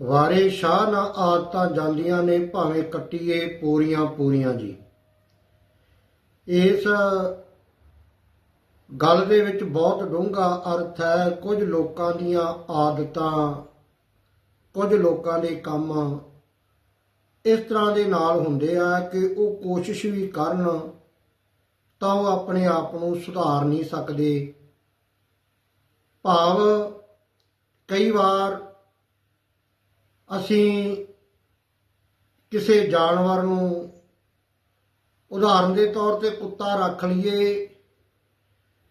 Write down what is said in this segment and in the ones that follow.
ਵਾਰੇ ਸ਼ਾਹ ਨਾ ਆਦਤਾਂ ਜਾਂਦੀਆਂ ਨੇ ਭਾਵੇਂ ਕੱਟੀਏ ਪੂਰੀਆਂ ਪੂਰੀਆਂ ਜੀ। ਇਸ ਗੱਲ ਦੇ ਵਿੱਚ ਬਹੁਤ ਡੂੰਘਾ ਅਰਥ ਹੈ, ਕੁਝ ਲੋਕਾਂ ਦੀਆਂ ਆਦਤਾਂ, ਕੁਝ ਲੋਕਾਂ ਦੇ ਕੰਮ ਇਸ ਤਰ੍ਹਾਂ ਦੇ ਨਾਲ ਹੁੰਦੇ ਆ ਕਿ ਉਹ ਕੋਸ਼ਿਸ਼ ਵੀ ਕਰਨ ਤਾਂ ਉਹ ਆਪਣੇ ਆਪ ਨੂੰ ਸੁਧਾਰ ਨਹੀਂ ਸਕਦੇ। ਭਾਵ ਕਈ ਵਾਰ ਅਸੀਂ ਕਿਸੇ ਜਾਨਵਰ ਨੂੰ ਉਦਾਹਰਨ ਦੇ ਤੌਰ ਤੇ ਕੁੱਤਾ ਰੱਖ ਲਈਏ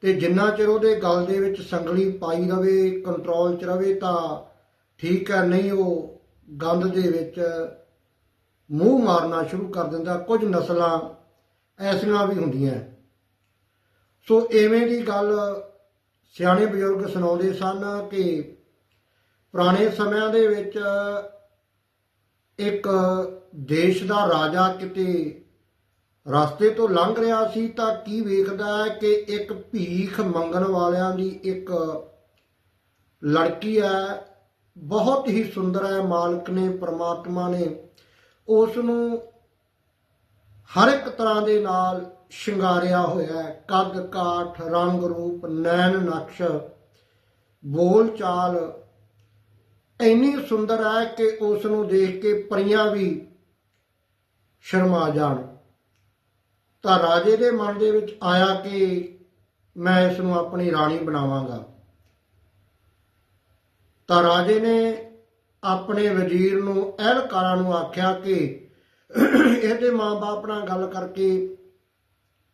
ਤੇ ਜਿੰਨਾ ਚਿਰ ਉਹਦੇ ਗਲ ਦੇ ਵਿੱਚ ਸੰਗਲੀ ਪਾਈ ਰਵੇ ਕੰਟਰੋਲ 'ਚ ਰਵੇ, ਤਾਂ ਠੀਕ ਹੈ, ਨਹੀਂ ਉਹ ਗੰਦ ਦੇ ਵਿੱਚ ਮੂੰਹ ਮਾਰਨਾ ਸ਼ੁਰੂ ਕਰ ਦਿੰਦਾ। ਕੁਝ ਨਸਲਾਂ ਐਸੀਆਂ ਵੀ ਹੁੰਦੀਆਂ। ਸੋ ਐਵੇਂ ਦੀ ਗੱਲ ਸਿਆਣੇ ਬਜ਼ੁਰਗ ਸੁਣਾਉਂਦੇ ਸਨ ਕਿ ਪੁਰਾਣੇ ਸਮਿਆਂ ਦੇ ਵਿੱਚ ਇੱਕ ਦੇਸ਼ ਦਾ ਰਾਜਾ ਕਿਤੇ ਰਸਤੇ ਤੋਂ ਲੰਘ ਰਿਹਾ ਸੀ ਤਾਂ ਕੀ ਵੇਖਦਾ ਹੈ ਕਿ ਇੱਕ ਭੀਖ ਮੰਗਣ ਵਾਲਿਆਂ ਦੀ ਇੱਕ ਲੜਕੀ ਹੈ, ਬਹੁਤ ਹੀ ਸੁੰਦਰ ਹੈ, ਮਾਲਕ ਨੇ, ਪ੍ਰਮਾਤਮਾ ਨੇ। ਉਸ ਨੂੰ ਹਰ ਇੱਕ ਤਰ੍ਹਾਂ ਦੇ ਨਾਲ ਸ਼ਿੰਗਾਰਿਆ ਹੋਇਆ ਹੈ। ਕੱਦ ਕਾਠ ਰੰਗ ਰੂਪ ਨੈਣ ਨਕਸ਼ ਬੋਲ ਚਾਲ ਇੰਨੀ ਸੁੰਦਰ ਹੈ ਕਿ ਉਸ ਨੂੰ ਦੇਖ ਕੇ ਪਰੀਆਂ ਵੀ ਸ਼ਰਮਾ ਜਾਣ। ਤਾਂ ਰਾਜੇ ਦੇ ਮਨ ਦੇ ਵਿੱਚ ਆਇਆ ਕਿ ਮੈਂ ਇਸ ਨੂੰ ਆਪਣੀ ਰਾਣੀ ਬਣਾਵਾਂਗਾ। ਤਾਂ ਰਾਜੇ ਨੇ ਆਪਣੇ ਵਜ਼ੀਰ ਨੂੰ ਅਹਿਲਕਾਰਾਂ ਨੂੰ ਆਖਿਆ ਕਿ ਇਹਦੇ ਮਾਂ-ਬਾਪ ਨਾਲ ਗੱਲ ਕਰਕੇ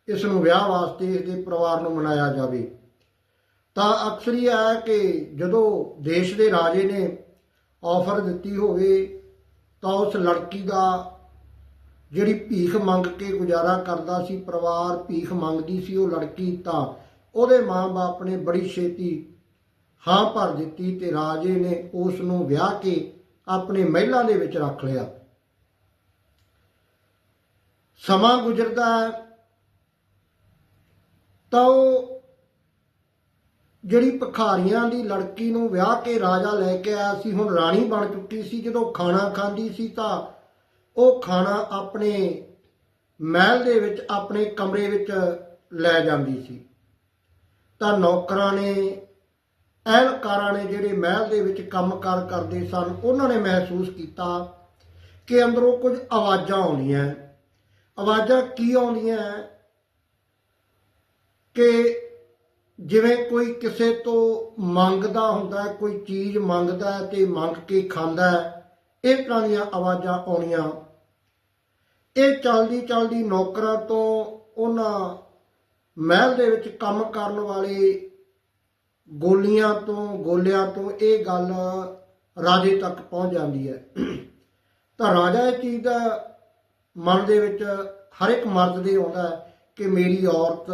ਇਸ ਨੂੰ ਵਿਆਹ ਵਾਸਤੇ ਇਸਦੇ ਪਰਿਵਾਰ ਨੂੰ ਮਨਾਇਆ ਜਾਵੇ। ਤਾਂ ਅਕਸਰ ਇਹ ਹੈ ਕਿ ਜਦੋਂ ਦੇਸ਼ ਦੇ ਰਾਜੇ ਨੇ ਆਫਰ ਦਿੱਤੀ ਹੋਵੇ ਤਾਂ ਉਸ ਲੜਕੀ ਦਾ ਜਿਹੜੀ ਭੀਖ ਮੰਗ ਕੇ ਗੁਜ਼ਾਰਾ ਕਰਦਾ ਸੀ, ਪਰਿਵਾਰ ਭੀਖ ਮੰਗਦੀ ਸੀ, ਉਹ ਲੜਕੀ ਤਾਂ ਉਹਦੇ ਮਾਂ-ਬਾਪ ਨੇ ਬੜੀ ਛੇਤੀ ਹਾਂ ਭਰ ਦਿੱਤੀ ਤੇ ਰਾਜੇ ਨੇ ਉਸ ਨੂੰ ਵਿਆਹ ਕੇ ਆਪਣੇ ਮਹਿਲਾਂ ਦੇ ਵਿੱਚ ਰੱਖ ਲਿਆ। ਸਮਾਂ ਗੁਜ਼ਰਦਾ ਤਾਂ ਉਹ ਜਿਹੜੀ ਭਖਾਰੀਆਂ ਦੀ ਲੜਕੀ ਨੂੰ ਵਿਆਹ ਕੇ ਰਾਜਾ ਲੈ ਕੇ ਆਇਆ ਸੀ, ਹੁਣ ਰਾਣੀ ਬਣ ਚੁੱਕੀ ਸੀ, ਜਦੋਂ ਖਾਣਾ ਖਾਂਦੀ ਸੀ ਤਾਂ ਉਹ ਖਾਣਾ ਆਪਣੇ ਮਹਿਲ ਦੇ ਵਿੱਚ, ਆਪਣੇ ਕਮਰੇ ਵਿੱਚ ਲੈ ਜਾਂਦੀ ਸੀ। ਤਾਂ ਨੌਕਰਾਂ ਨੇ, ਅਹਿਲਕਾਰਾਂ ਨੇ ਜਿਹੜੇ ਮਹਿਲ ਦੇ ਵਿੱਚ ਕੰਮਕਾਰ ਕਰਦੇ ਸਨ, ਉਹਨਾਂ ਨੇ ਮਹਿਸੂਸ ਕੀਤਾ ਕਿ ਅੰਦਰੋਂ ਕੁਝ ਆਵਾਜ਼ਾਂ ਆਉਂਦੀਆਂ। ਆਵਾਜ਼ਾਂ ਕੀ ਆਉਂਦੀਆਂ? ਕਿ ਜਿਵੇਂ ਕੋਈ ਕਿਸੇ ਤੋਂ ਮੰਗਦਾ ਹੁੰਦਾ ਕੋਈ ਚੀਜ਼ ਮੰਗਦਾ ਤੇ ਮੰਗ ਕੇ ਖਾਂਦਾ ਇਹ ਤਰ੍ਹਾਂ ਆਵਾਜ਼ਾਂ ਆਉਣੀਆਂ। ਇਹ ਚਲਦੀ ਚਲਦੀ ਨੌਕਰਾਂ ਤੋਂ ਉਹਨਾਂ ਮਹਿਲ ਦੇ ਵਿੱਚ ਕੰਮ ਕਰਨ ਵਾਲੇ ਗੋਲੀਆਂ ਤੋਂ, ਗੋਲਿਆਂ ਤੋਂ ਇਹ ਗੱਲ ਰਾਜੇ ਤੱਕ ਪਹੁੰਚ ਜਾਂਦੀ ਹੈ। ਤਾਂ ਰਾਜਾ ਇਹ ਚੀਜ਼ ਦਾ ਮਨ ਦੇ ਵਿੱਚ ਹਰ ਇੱਕ ਮਰਦ ਦੇ ਆਉਂਦਾ ਹੈ ਕਿ ਮੇਰੀ ਔਰਤ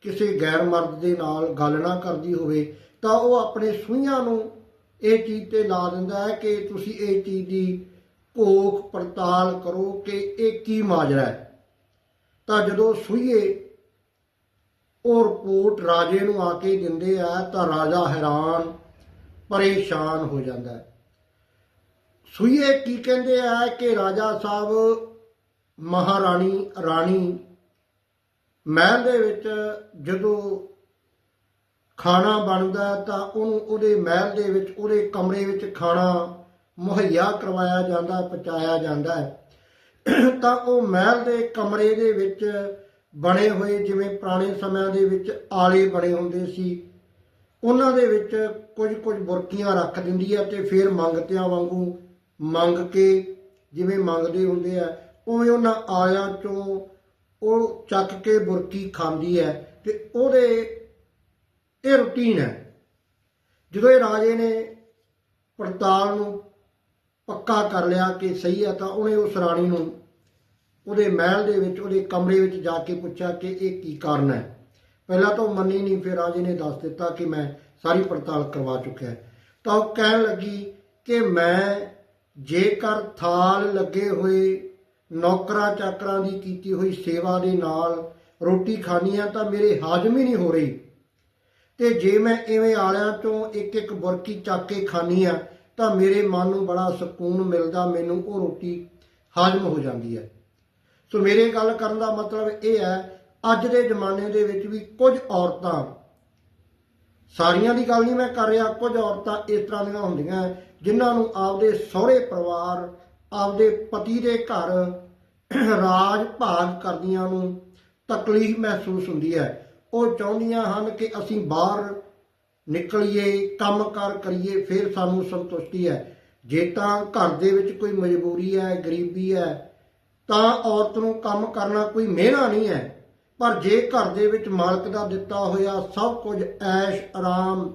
ਕਿਸੇ ਗੈਰ ਮਰਦ ਦੇ ਨਾਲ ਗੱਲ ਨਾ ਕਰਦੀ ਹੋਵੇ, ਤਾਂ ਉਹ ਆਪਣੇ ਸੂਈਆਂ ਨੂੰ ਇਹ ਚੀਜ਼ ਤੇ ਲਾ ਦਿੰਦਾ ਹੈ ਕਿ ਤੁਸੀਂ ਇਹ ਚੀਜ਼ ਦੀ ਭੋਖ ਪੜਤਾਲ ਕਰੋ ਕਿ ਇਹ ਕੀ ਮਾਜਰਾ ਹੈ। ਤਾਂ ਜਦੋਂ ਸੂਈਏ ਉਹ ਰਿਪੋਰਟ ਰਾਜੇ ਨੂੰ ਆ ਕੇ ਦਿੰਦੇ ਆ, ਤਾਂ ਰਾਜਾ ਹੈਰਾਨ, ਪਰੇਸ਼ਾਨ ਹੋ ਜਾਂਦਾ ਹੈ। ਸੂਈਏ ਕੀ ਕਹਿੰਦੇ ਆ ਕਿ ਰਾਜਾ ਸਾਹਿਬ ਮਹਾਰਾਣੀ, ਰਾਣੀ ਮਹਿਲ ਦੇ ਵਿੱਚ ਜਦੋਂ ਖਾਣਾ ਬਣਦਾ ਤਾਂ ਉਹਨੂੰ ਉਹਦੇ ਮਹਿਲ ਦੇ ਵਿੱਚ, ਉਹਦੇ ਕਮਰੇ ਵਿੱਚ ਖਾਣਾ ਮੁਹੱਈਆ ਕਰਵਾਇਆ ਜਾਂਦਾ, ਪਹੁੰਚਾਇਆ ਜਾਂਦਾ ਹੈ। ਤਾਂ ਉਹ ਮਹਿਲ ਦੇ ਕਮਰੇ ਦੇ ਵਿੱਚ ਬਣੇ ਹੋਏ ਜਿਵੇਂ ਪੁਰਾਣੇ ਸਮਿਆਂ ਦੇ ਵਿੱਚ ਆਲੇ ਬਣੇ ਹੁੰਦੇ ਸੀ, ਉਹਨਾਂ ਦੇ ਵਿੱਚ ਕੁਝ ਕੁਝ ਬੁਰਕੀਆਂ ਰੱਖ ਦਿੰਦੀ ਹੈ ਤੇ ਫਿਰ ਮੰਗਤਿਆਂ ਵਾਂਗੂ ਮੰਗ ਕੇ ਜਿਵੇਂ ਮੰਗਦੇ ਹੁੰਦੇ ਆ, ਉਵੇਂ ਉਹਨਾਂ ਆਲਿਆਂ ਚੋਂ ਉਹ ਚੱਕ ਕੇ ਬੁਰਕੀ ਖਾਂਦੀ ਹੈ ਤੇ ਉਹਦੇ ਇਹ ਰੁਟੀਨ ਹੈ। ਜਦੋਂ ਇਹ ਰਾਜੇ ਨੇ ਪੜਤਾਲ ਨੂੰ ਪੱਕਾ ਕਰ ਲਿਆ ਕਿ ਸਹੀ ਹੈ, ਤਾਂ ਉਹਨੇ ਉਸ ਰਾਣੀ ਨੂੰ ਉਹਦੇ ਮਹਿਲ ਦੇ ਵਿੱਚ, ਉਹਦੇ ਕਮਰੇ ਵਿੱਚ ਜਾ ਕੇ ਪੁੱਛਿਆ ਕਿ ਇਹ ਕੀ ਕਾਰਨ ਹੈ। ਪਹਿਲਾਂ ਤਾਂ ਉਹ ਮੰਨੀ ਨਹੀਂ, ਫਿਰ ਰਾਜੇ ਨੇ ਦੱਸ ਦਿੱਤਾ ਕਿ ਮੈਂ ਸਾਰੀ ਪੜਤਾਲ ਕਰਵਾ ਚੁੱਕਿਆ ਤਾਂ ਉਹ ਕਹਿਣ ਲੱਗੀ ਕਿ ਮੈਂ ਜੇਕਰ ਥਾਲ ਲੱਗੇ ਹੋਏ ਨੌਕਰਾਂ ਚਾਕਰਾਂ ਦੀ ਕੀਤੀ ਹੋਈ ਸੇਵਾ ਦੇ ਨਾਲ ਰੋਟੀ ਖਾਣੀ ਆ ਤਾਂ ਮੇਰੇ ਹਾਜ਼ਮ ਹੀ ਨਹੀਂ ਹੋ ਰਹੀ। ਤੇ ਜੇ ਮੈਂ ਐਵੇਂ ਆਲਿਆਂ ਤੋਂ ਇੱਕ ਇੱਕ ਬੁਰਕੀ ਚੱਕ ਕੇ ਖਾਣੀ ਆ ਤਾਂ ਮੇਰੇ ਮਨ ਨੂੰ ਬੜਾ ਸਕੂਨ ਮਿਲਦਾ, ਮੈਨੂੰ ਉਹ ਰੋਟੀ ਹਾਜ਼ਮ ਹੋ ਜਾਂਦੀ ਹੈ। ਸੋ ਮੇਰੇ ਗੱਲ ਕਰਨ ਦਾ ਮਤਲਬ ਇਹ ਹੈ, ਅੱਜ ਦੇ ਜ਼ਮਾਨੇ ਦੇ ਵਿੱਚ ਵੀ ਕੁਝ ਔਰਤਾਂ, ਸਾਰੀਆਂ ਦੀ ਗੱਲ ਨਹੀਂ ਮੈਂ ਕਰ ਰਿਹਾ, ਕੁਝ ਔਰਤਾਂ ਇਸ ਤਰ੍ਹਾਂ ਦੀਆਂ ਹੁੰਦੀਆਂ ਜਿਨ੍ਹਾਂ ਨੂੰ ਆਪਦੇ ਸਹੁਰੇ ਪਰਿਵਾਰ ਆਪਦੇ ਪਤੀ ਦੇ ਘਰ ਰਾਜ ਭਾਗ ਕਰਦੀਆਂ ਨੂੰ ਤਕਲੀਫ ਮਹਿਸੂਸ ਹੁੰਦੀ ਹੈ। ਉਹ ਚਾਹੁੰਦੀਆਂ ਹਨ ਕਿ ਅਸੀਂ ਬਾਹਰ ਨਿਕਲੀਏ ਕੰਮਕਾਰ ਕਰੀਏ, ਫਿਰ ਸਾਨੂੰ ਸੰਤੁਸ਼ਟੀ ਹੈ। ਜੇ ਤਾਂ ਘਰ ਦੇ ਵਿੱਚ ਕੋਈ ਮਜਬੂਰੀ ਹੈ, ਗਰੀਬੀ ਹੈ, ਤਾਂ ਔਰਤ ਨੂੰ ਕੰਮ ਕਰਨਾ ਕੋਈ ਮਿਹਣਾ ਨਹੀਂ ਹੈ। ਪਰ ਜੇ ਘਰ ਦੇ ਵਿੱਚ ਮਾਲਕ ਦਾ ਦਿੱਤਾ ਹੋਇਆ ਸਭ ਕੁਝ ਐਸ਼, ਆਰਾਮ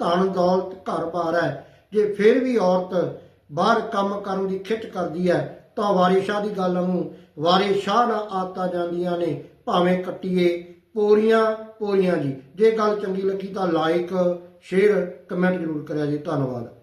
ਧਨ ਦੌਲਤ ਘਰ-ਬਾਰ ਹੈ, ਜੇ ਫਿਰ ਵੀ ਔਰਤ ਬਾਹਰ ਕੰਮ ਕਰਨ ਦੀ ਖਿੱਚ ਕਰਦੀ ਹੈ, ਤਾਂ ਵਾਰਿਸ਼ਾਹ ਦੀ ਗੱਲ ਨੂੰ ਵਾਰਿਸ਼ਾਹ ਨਾਲ ਆਤਾ ਜਾਂਦੀਆਂ ਨੇ, ਭਾਵੇਂ ਕੱਟੀਏ। ਪੋਰੀਆਂ ਪੋਰੀਆਂ ਜੀ, ਜੇ ਗੱਲ ਚੰਗੀ ਲੱਗੀ ਤਾਂ ਲਾਈਕ ਸ਼ੇਅਰ ਕਮੈਂਟ ਜ਼ਰੂਰ ਕਰਿਆ ਜੀ। ਧੰਨਵਾਦ।